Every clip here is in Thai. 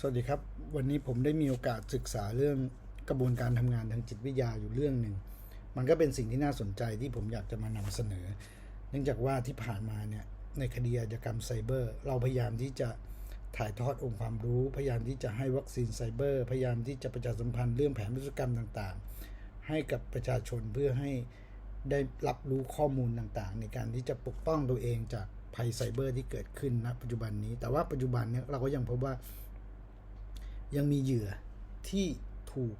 สวัสดีครับ วันนี้ผมได้มีโอกาสศึกษาเรื่องกระบวนการทำงานทางจิตวิทยาอยู่เรื่องหนึ่ง มันก็เป็นสิ่งที่น่าสนใจที่ผมอยากจะมานำเสนอ เนื่องจากว่าที่ผ่านมาเนี่ยในคดีอาชญากรรมไซเบอร์ เราพยายามที่จะถ่ายทอดองค์ความรู้ พยายามที่จะให้วัคซีนไซเบอร์ พยายามที่จะประชาสัมพันธ์เรื่องแผนวิศวกรรมต่างๆ ให้กับประชาชนเพื่อให้ได้รับรู้ข้อมูลต่างๆ ในการที่จะปกป้องตัวเองจากภัยไซเบอร์ที่เกิดขึ้นณปัจจุบันนี้ แต่ว่าปัจจุบันเนี่ยเราก็ยังพบว่า ยังมีเหยื่อที่ถูก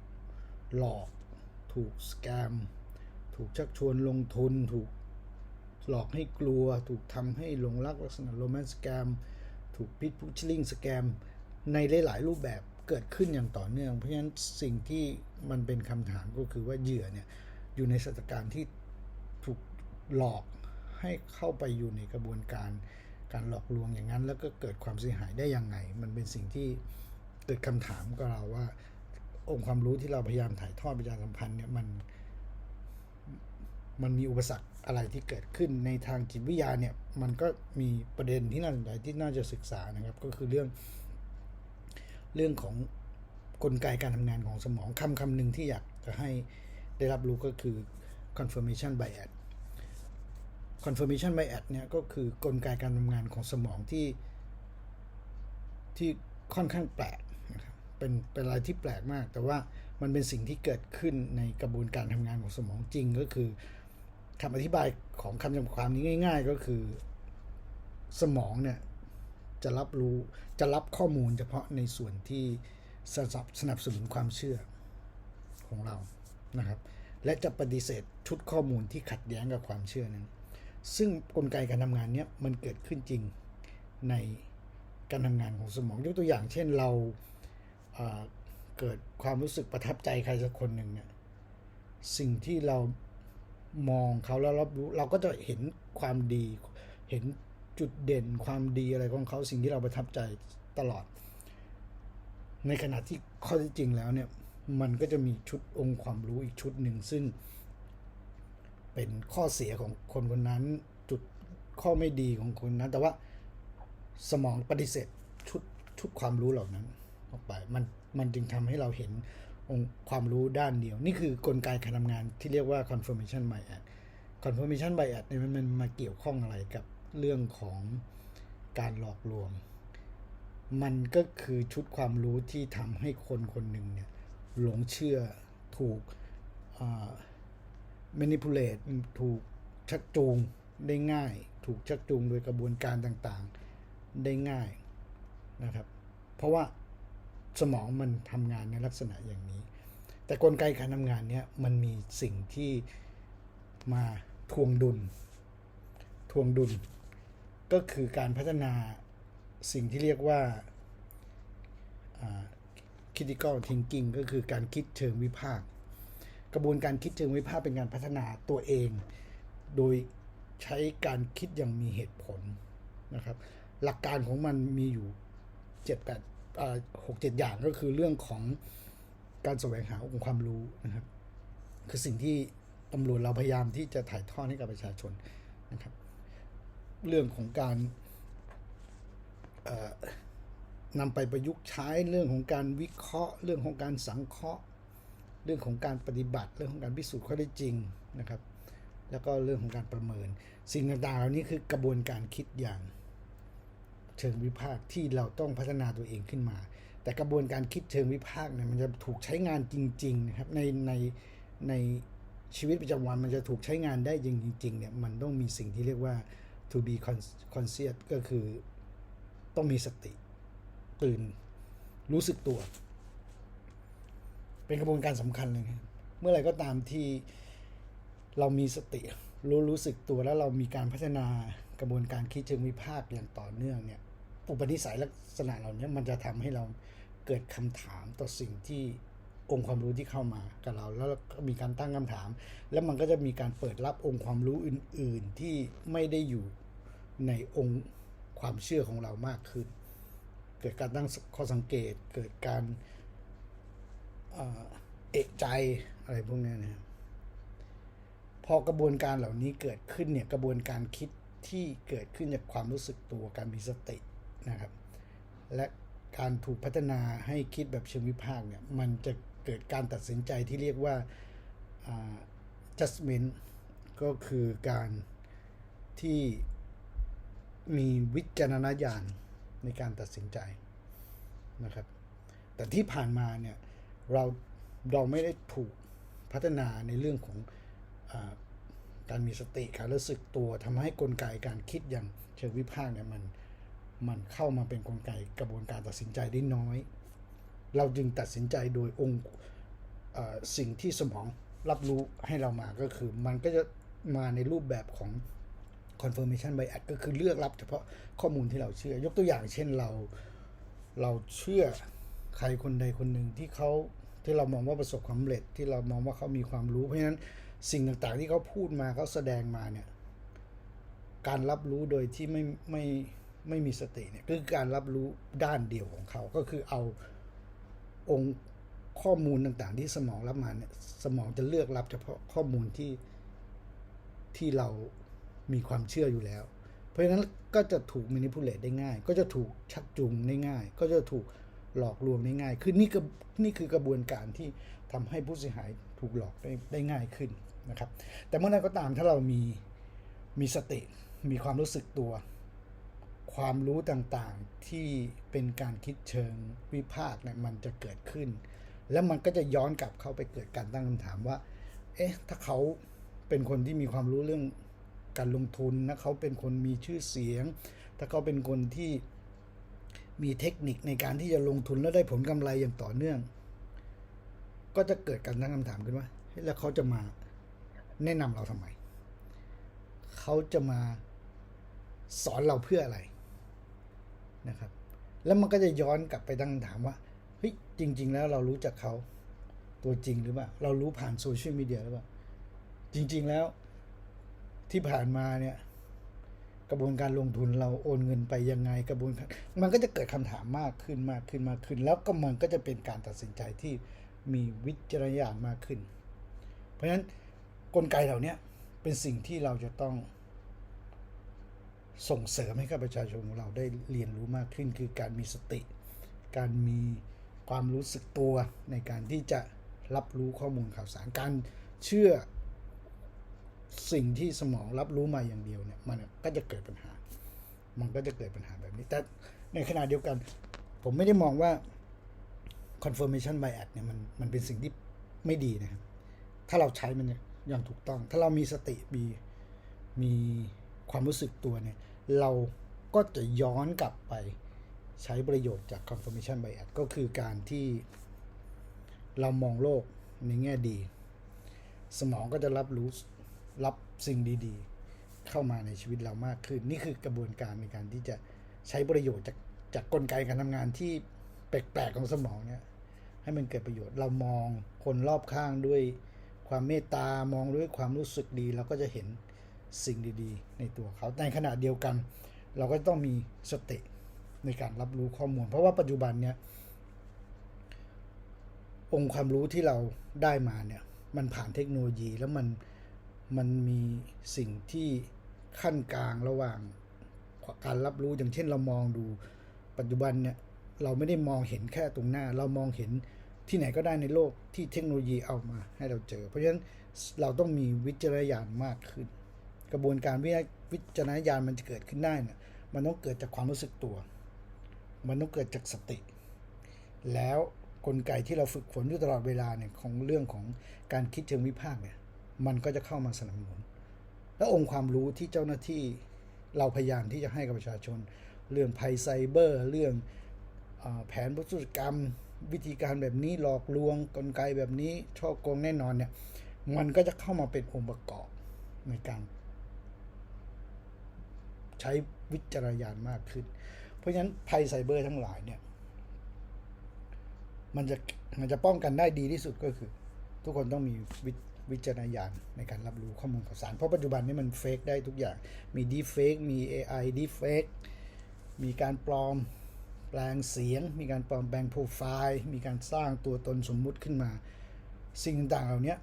หลอก ถูกสแกม ถูกชักชวนลงทุน ถูกหลอกให้กลัว ถูกทำให้หลงรักลักษณะโรแมนต์สแกม ถูกพิทพุชลิงสแกม ในหลาย ๆ รูปแบบเกิดขึ้นอย่างต่อเนื่อง เพราะฉะนั้นสิ่งที่มันเป็นคำถามก็คือว่าเหยื่อเนี่ยอยู่ในสถานการณ์ที่ถูกหลอกให้เข้าไปอยู่ในกระบวนการการหลอกลวงอย่างนั้น แล้วก็เกิดความเสียหายได้ยังไง มันเป็นสิ่งที่ เกิดคำถามกับเราว่า องค์ความรู้ที่เราพยายามถ่ายทอดประชาสัมพันธ์เนี่ยมัน มันมีอุปสรรคอะไรที่เกิดขึ้นในทางจิตวิทยาเนี่ย มันก็มีประเด็นที่น่าสนใจที่น่าจะศึกษานะครับ ก็คือเรื่อง เรื่องของกลไกการทำงานของสมองคำคำหนึ่งที่อยากจะให้ได้รับรู้ก็คือ confirmation bias confirmation bias เนี่ยก็คือกลไกการทำงานของสมองที่ที่ค่อนข้างแปลก เป็นเป็นอะไรที่แปลกมาก แต่ว่ามันเป็นสิ่งที่เกิดขึ้นในกระบวนการทำงานของสมองจริงก็คือคำอธิบายของคำจำความนี้ง่าย ๆ ก็คือ สมองเนี่ยจะรับรู้จะรับข้อมูลเฉพาะในส่วนที่สนับสนับสนุนความเชื่อของเรานะครับ และจะปฏิเสธชุดข้อมูลที่ขัดแย้งกับความเชื่อนั้น ซึ่งกลไกการทำงานเนี้ยมันเกิดขึ้นจริงในการทำงานของสมองยกตัวอย่าง เช่นเรา เกิดความรู้สึกประทับใจใครสักคนหนึ่งเนี่ยสิ่งที่เรามองเขาแล้วรับรู้เราก็จะเห็นความดี เห็นจุดเด่นความดีอะไรของเขาสิ่งที่เราประทับใจตลอด ในขณะที่ข้อที่จริงแล้วเนี่ยมันก็จะมีชุดองค์ความรู้อีกชุดหนึ่งซึ่ง เป็นข้อเสียของคนคนนั้น จุดข้อไม่ดีของคนนั้น แต่ว่าสมองปฏิเสธชุดชุดความรู้เหล่านั้น ออกไป มันมันจึงทำให้เราเห็นองค์ความรู้ด้านเดียว นี่คือกลไกการทำงานที่เรียกว่า confirmation bias confirmation bias เนี่ยมันมาเกี่ยวข้องอะไรกับเรื่องของการหลอกลวง มันก็คือชุดความรู้ที่ทำให้คนคนหนึ่งเนี่ยหลงเชื่อถูก manipulate ถูกชักจูงได้ง่าย ถูกชักจูงโดยกระบวนการต่างๆได้ง่ายนะครับ เพราะว่า สมองมันทำงานในลักษณะอย่างนี้ แต่กลไกการทำงานเนี้ยมันมีสิ่งที่มาทวงดุล ทวงดุล ก็คือการพัฒนาสิ่งที่เรียกว่า critical thinking ก็คือการคิดเชิงวิพากษ์กระบวนการคิดเชิงวิพากษ์เป็นการพัฒนาตัวเอง โดยใช้การคิดอย่างมีเหตุผลนะครับ หลักการของมันมีอยู่เจ็ดแปด หกเจ็ดอย่างก็คือเรื่องของการแสวงหาองค์ความรู้นะครับ คือสิ่งที่ตำรวจเราพยายามที่จะถ่ายทอดให้กับประชาชนนะครับ เรื่องของการนำไปประยุกต์ใช้เรื่องของการวิเคราะห์ เรื่องของการสังเคราะห์ เรื่องของการปฏิบัติ เรื่องของการพิสูจน์ข้อได้จริงนะครับ แล้วก็เรื่องของการประเมิน สิ่งต่างๆเหล่านี้คือกระบวนการคิดอย่าง เชิงวิพากษ์ที่เราต้องพัฒนาตัวเองขึ้นมา แต่กระบวนการคิดเชิงวิพากษ์เนี่ยมันจะถูกใช้งานจริงๆนะครับในในในชีวิตประจำวันมันจะถูกใช้งานได้จริงๆเนี่ยมันต้องมีสิ่งที่เรียกว่า to be conscious ก็คือต้องมีสติตื่นรู้สึกตัว เป็นกระบวนการสำคัญเลยครับเมื่อไรก็ตามที่เรามีสติรู้รู้สึกตัวแล้วเรามีการพัฒนากระบวนการคิดเชิงวิพากษ์อย่างต่อเนื่องเนี่ย อุปนิสัยลักษณะเหล่านี้มันจะทำให้เราเกิดคำถามต่อสิ่งที่องค์ความรู้ที่เข้ามากับเรา แล้วก็มีการตั้งคำถาม แล้วมันก็จะมีการเปิดรับองค์ความรู้อื่น ๆ ที่ไม่ได้อยู่ในองค์ความเชื่อของเรามากขึ้น เกิดการตั้งข้อสังเกต เกิดการเอกใจอะไรพวกนี้นะพอกระบวนการเหล่านี้เกิดขึ้นเนี่ยกระบวนการคิดที่เกิดขึ้นจากความรู้สึกตัวการมีสติ นะครับ และการถูกพัฒนาให้คิดแบบเชิงวิพากษ์เนี่ย มันจะเกิดการตัดสินใจที่เรียกว่า judgment ก็คือการที่มีวิจารณญาณในการตัดสินใจนะครับ แต่ที่ผ่านมาเนี่ย เราเราไม่ได้ถูกพัฒนาในเรื่องของอการมีสติการรู้สึกตัวทำให้กลไกการคิดอย่างเชิงวิพากษ์เนี่ยมัน มันเข้ามาเป็นกลไกกระบวนการตัดสินใจได้น้อย เราจึงตัดสินใจโดยองค์สิ่งที่สมองรับรู้ให้เรามาก็คือ มันก็จะมาในรูปแบบของ confirmation bias ก็คือเลือกรับเฉพาะข้อมูลที่เราเชื่อ ยกตัวอย่างเช่นเราเราเชื่อใครคนใดคนหนึ่งที่เขาที่เรามองว่าประสบความสำเร็จที่เรามองว่าเขามีความรู้ เพราะฉะนั้นสิ่งต่างๆที่เขาพูดมาเขาแสดงมาเนี่ยการรับรู้โดยที่ไม่ไม่ไไม่มีสติเนี่ยคือการรับรู้ด้านเดียวของเขาก็คือเอาองค์ข้อมูลต่างๆ ที่สมองรับมาเนี่ยสมองจะเลือกรับเฉพาะข้อมูลที่ที่เรามีความเชื่ออยู่แล้ว เพราะฉะนั้นก็จะถูกมินิพูเลตได้ง่าย ก็จะถูกชักจูงได้ง่าย ก็จะถูกหลอกลวงได้ง่ายคือนี่คือนี่คือกระบวนการที่ทำให้ผู้เสียหายถูกหลอกได้ได้ง่ายขึ้นนะครับ แต่เมื่อใดก็ตามถ้าเรามีมีสติมีความรู้สึกตัว ความรู้ต่างๆที่เป็นการคิดเชิงวิพากษ์เนี่ยมันจะเกิดขึ้น แล้วมันก็จะย้อนกลับเข้าไปเกิดการตั้งคำถามว่า เอ๊ะ ถ้าเขาเป็นคนที่มีความรู้เรื่องการลงทุนนะเขาเป็นคนมีชื่อเสียง ถ้าเขาเป็นคนที่มีเทคนิคในการที่จะลงทุนแล้วได้ผลกำไรอย่างต่อเนื่อง ก็จะเกิดการตั้งคำถามขึ้นว่าแล้วเขาจะมาแนะนำเราทำไม เขาจะมาสอนเราเพื่ออะไร นะครับ แล้วมันก็จะย้อนกลับไปตั้งคำถามว่าเฮ้ยจริง ๆ แล้วเรารู้จักเขาตัวจริงหรือเปล่า เรารู้ผ่านโซเชียลมีเดียหรือเปล่า จริง ๆ แล้วที่ผ่านมาเนี่ย กระบวนการลงทุนเราโอนเงินไปยังไงกระบวนการมันก็จะเกิดคำถามมากขึ้นมากขึ้นมากขึ้น แล้วก็มันก็จะเป็นการตัดสินใจที่มีวิจารณญาณมากขึ้น เพราะฉะนั้นกลไกเหล่านี้เป็นสิ่งที่เราจะต้อง ส่งเสริมให้กับประชาชนของเราได้เรียนรู้มากขึ้น คือการมีสติ การมีความรู้สึกตัวในการที่จะรับรู้ข้อมูลข่าวสารการเชื่อสิ่งที่สมองรับรู้มาอย่างเดียวเนี่ยมันก็จะเกิดปัญหา มันก็จะเกิดปัญหาแบบนี้ แต่ในขณะเดียวกัน ผมไม่ได้มองว่า confirmation bias เนี่ยมันมันเป็นสิ่งที่ไม่ดีนะครับ ถ้าเราใช้มันอย่างถูกต้อง ถ้าเรามีสติมีมี ความรู้สึกตัวเนี่ย เราก็จะย้อนกลับไปใช้ประโยชน์จาก confirmation bias ก็คือการที่เรามองโลกในแง่ดี สมองก็จะรับรู้รับสิ่งดีๆ เข้ามาในชีวิตเรามากขึ้น นี่คือกระบวนการในการที่จะใช้ประโยชน์จากจากกลไกการทำงานที่แปลกๆของสมองเนี่ยให้มันเกิดประโยชน์ เรามองคนรอบข้างด้วยความเมตตามองด้วยความรู้สึกดีเราก็จะเห็น สิ่งดีๆ ในตัวเขาในขณะเดียวกัน เราก็ต้องมีสติในการรับรู้ข้อมูล เพราะว่าปัจจุบันเนี่ยองค์ความรู้ที่เราได้มาเนี่ยมันผ่านเทคโนโลยีแล้วมันมันมีสิ่งที่ขั้นกลางระหว่างการรับรู้อย่างเช่นเรามองดู ปัจจุบันเนี่ยเราไม่ได้มองเห็นแค่ตรงหน้า เรามองเห็นที่ไหนก็ได้ในโลกที่เทคโนโลยีเอามาให้เราเจอ เพราะฉะนั้นเราต้องมีวิจารณญาณมากขึ้น กระบวนการวิจารณญาณมันจะเกิดขึ้นได้เนี่ยมันต้องเกิดจากความรู้สึกตัว มันต้องเกิดจากสติ แล้วกลไกที่เราฝึกฝนอยู่ตลอดเวลาเนี่ยของเรื่องของการคิดเชิงวิพากษ์เนี่ยมันก็จะเข้ามาสนับสนุน และองค์ความรู้ที่เจ้าหน้าที่เราพยายามที่จะให้กับประชาชน เรื่องภัยไซเบอร์ เรื่องอแผนพุธุกรรม วิธีการแบบนี้หลอกลวง กลไกแบบนี้ช่อโกงแน่นอนเนี่ยมันก็จะเข้ามาเป็นองค์ประกอบในการ ใช้วิจารณญาณมากขึ้น เพราะฉะนั้นภัยไซเบอร์ทั้งหลายเนี่ย มันจะมันจะป้องกันได้ดีที่สุดก็คือ ทุกคนต้องมีวิวจารณญาณในการรับรู้ข้อมูลข่าวสาร เพราะปัจจุบันนี้มันเฟกได้ทุกอย่าง มีดีเฟกมี AI ดีเฟกมีการปลอมแปลงเสียง มีการปลอมแปลงโปรไฟล์ มีการสร้างตัวตนสมมุติขึ้นมา สิ่งต่างๆเหล่านี้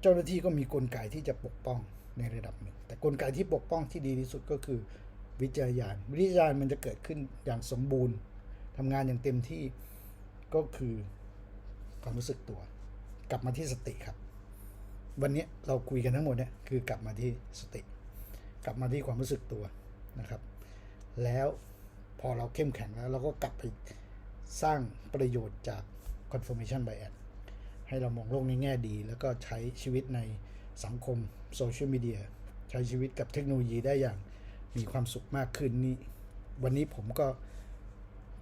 เจ้าหน้าที่ก็มีกลไกที่จะปกป้อง ในระดับหนึ่ง แต่กลไกที่ปกป้องที่ดีที่สุดก็คือวิจารณญาณวิจารณญาณมันจะเกิดขึ้นอย่างสมบูรณ์ทำงานอย่างเต็มที่ก็คือความรู้สึกตัว กลับมาที่สติครับ วันนี้เราคุยกันทั้งหมดเนี่ยคือกลับมาที่สติ กลับมาที่ความรู้สึกตัวนะครับ แล้วพอเราเข้มแข็งแล้วเราก็กลับไปสร้างประโยชน์จาก confirmation bias ให้เรามองโลกในแง่ดี แล้วก็ใช้ชีวิตใน สังคมโซเชียลมีเดียใช้ชีวิตกับเทคโนโลยีได้อย่างมีความสุขมากขึ้นนี่วันนี้ผมก็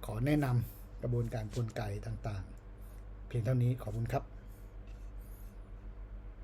ขอแนะนำกระบวนการกลไกต่างๆ เพียงเท่านี้ขอบคุณครับ